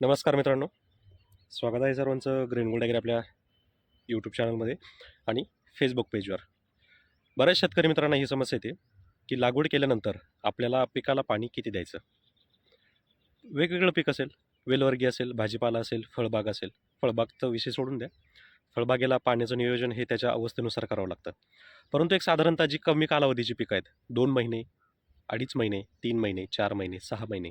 नमस्कार मित्रांनो. स्वागत आहे सर्वांचं ग्रीन गोल्ड ॲग्री आपल्या यूट्यूब चॅनलमध्ये आणि फेसबुक पेजवर बऱ्याच शेतकरी मित्रांना ही समस्या येते की लागवड केल्यानंतर आपल्याला पिकाला पाणी किती द्यायचं? वेगवेगळं पीक असेल वेलवर्गीय असेल भाजीपाला असेल फळबाग असेल फळबाग तर विषय सोडून द्या. फळबागेला पाण्याचं नियोजन हे त्याच्या अवस्थेनुसार करावं लागतं. परंतु एक साधारणतः जी कमी कालावधीची पिकं आहेत दोन महिने अडीच महिने तीन महिने चार महिने सहा महिने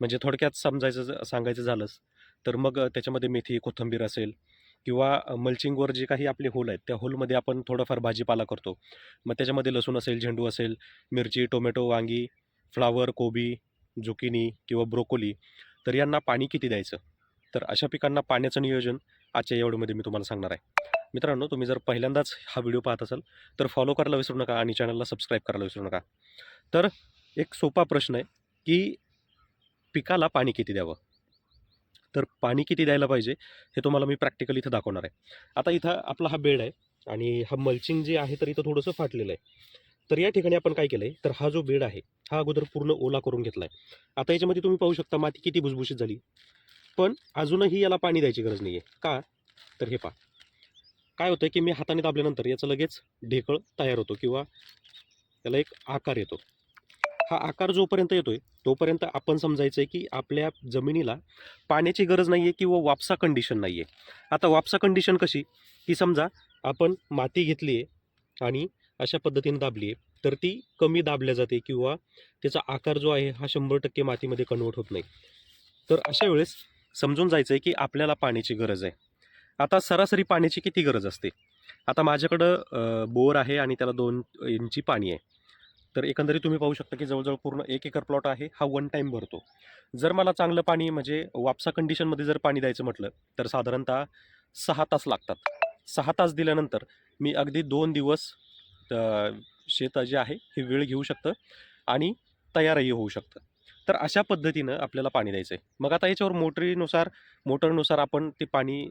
म्हणजे थोडक्यात समजायचं सांगायचं झालंच तर मग त्याच्यामध्ये मेथी कोथिंबीर असेल किंवा मल्चिंगवर जे काही आपले होल आहेत त्या होलमध्ये आपण थोडंफार भाजीपाला करतो. मग त्याच्यामध्ये लसूण असेल झेंडू असेल मिरची टोमॅटो वांगी फ्लावर कोबी जुकिनी किंवा ब्रोकोली तर यांना पाणी किती द्यायचं? तर अशा पिकांना पाण्याचं नियोजन आजच्या या मी तुम्हाला सांगणार आहे. मित्रांनो तुम्ही जर पहिल्यांदाच हा व्हिडिओ पाहत असाल तर फॉलो करायला विसरू नका आणि चॅनलला सबस्क्राईब करायला विसरू नका. तर एक सोपा प्रश्न आहे की पिकाला पाणी किती द्यावं? तर पाणी किती द्यायला पाहिजे हे तुम्हाला मी प्रॅक्टिकली इथं दाखवणार आहे. आता इथं आपला हा बेड आहे आणि हा मल्चिंग जे आहे तर इथं थोडंसं फाटलेलं आहे. तर या ठिकाणी आपण काय केलं आहे तर हा जो बेड आहे हा अगोदर पूर्ण ओला करून घेतला आहे आता याच्यामध्ये तुम्ही पाहू शकता माती किती भुसभुशीत झाली. पण अजूनही याला पाणी द्यायची गरज नाही आहे का? तर हे पहा. काय होतं की मी हाताने दाबल्यानंतर याचं लगेच ढेकळ तयार होतो किंवा त्याला एक आकार येतो. हा आकार जोपर्यंत येतोय तोपर्यंत आपण समजायचं आहे की आपल्या जमिनीला पाण्याची गरज नाही आहे किंवा वापसा कंडिशन नाही आहे आता वापसा कंडिशन कशी? की समजा आपण माती घेतली आहे आणि अशा पद्धतीने दाबली आहे तर ती कमी दाबल्या जाते किंवा त्याचा आकार जो आहे हा शंभर टक्के मातीमध्ये कन्वर्ट होत नाही. तर अशा वेळेस समजून जायचं आहे की आपल्याला पाण्याची गरज आहे. आता सरासरी पाण्याची किती गरज असते? आता माझ्याकडं बोर आहे आणि त्याला दोन इंची पाणी आहे. तर एकंदरीत तुम्ही पाहू शकता की जवळजवळ पूर्ण एक एकर प्लॉट आहे हा वन टाईम भरतो. जर मला चांगलं पाणी म्हणजे वापसा कंडिशनमध्ये जर पाणी द्यायचं म्हटलं तर साधारणतः सहा तास लागतात. सहा तास दिल्यानंतर मी अगदी दोन दिवस शेत जे आहे हे वेळ घेऊ शकतं आणि तयारही होऊ शकतं. तर अशा पद्धतीनं आपल्याला पाणी द्यायचं आहे मग आता याच्यावर मोटरीनुसार मोटरनुसार आपण ते पाणी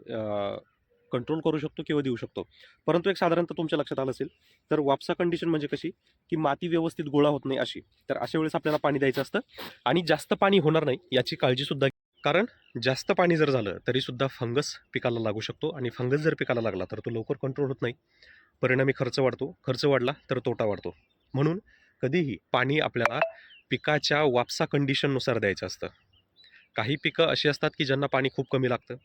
कंट्रोल करू शकतो किंवा देऊ शकतो. परंतु एक साधारणतः तुमच्या लक्षात आलं असेल तर वापसा कंडिशन म्हणजे कशी? की माती व्यवस्थित गोळा होत नाही अशी. तर अशा वेळेस आपल्याला पाणी द्यायचं असतं आणि जास्त पाणी होणार नाही याची काळजीसुद्धा कारण जास्त पाणी जर झालं तरीसुद्धा फंगस पिकाला लागू शकतो आणि फंगस जर पिकाला लागला तर तो लवकर कंट्रोल होत नाही. परिणामी खर्च वाढतो. खर्च वाढला तर तोटा वाढतो. म्हणून कधीही पाणी आपल्याला पिकाच्या वापसा कंडिशननुसार द्यायचं असतं. काही पिकं अशी असतात की ज्यांना पाणी खूप कमी लागतं.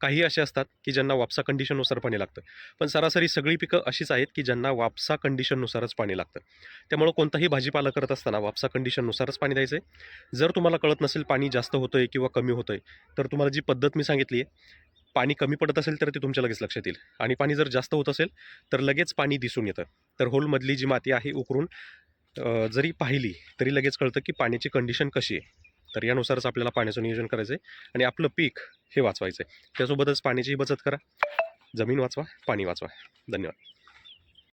काही असे असतात की ज्यांना वापसा कंडिशननुसार पाणी लागतं. पण सरासरी सगळी पिकं अशीच आहेत की ज्यांना वापसा कंडिशननुसारच पाणी लागतं. त्यामुळं कोणताही भाजीपाला करत असताना वापसा कंडिशननुसारच पाणी द्यायचं आहे जर तुम्हाला कळत नसेल पाणी जास्त होतं आहे किंवा कमी होतं आहे तर तुम्हाला जी पद्धत मी सांगितली आहे पाणी कमी पडत असेल तर ते तुमच्या लगेच लक्षात येईल. आणि पाणी जर जास्त होत असेल तर लगेच पाणी दिसून येतं. तर होलमधली जी माती आहे उकरून जरी पाहिली तरी लगेच कळतं की पाण्याची कंडिशन कशी आहे. तर यानुसारच आपल्याला पाण्याचं नियोजन करायचं आहे आणि आपलं पीक हे वाचवायचं आहे त्यासोबतच पाण्याचीही बचत करा. जमीन वाचवा पाणी वाचवा. धन्यवाद.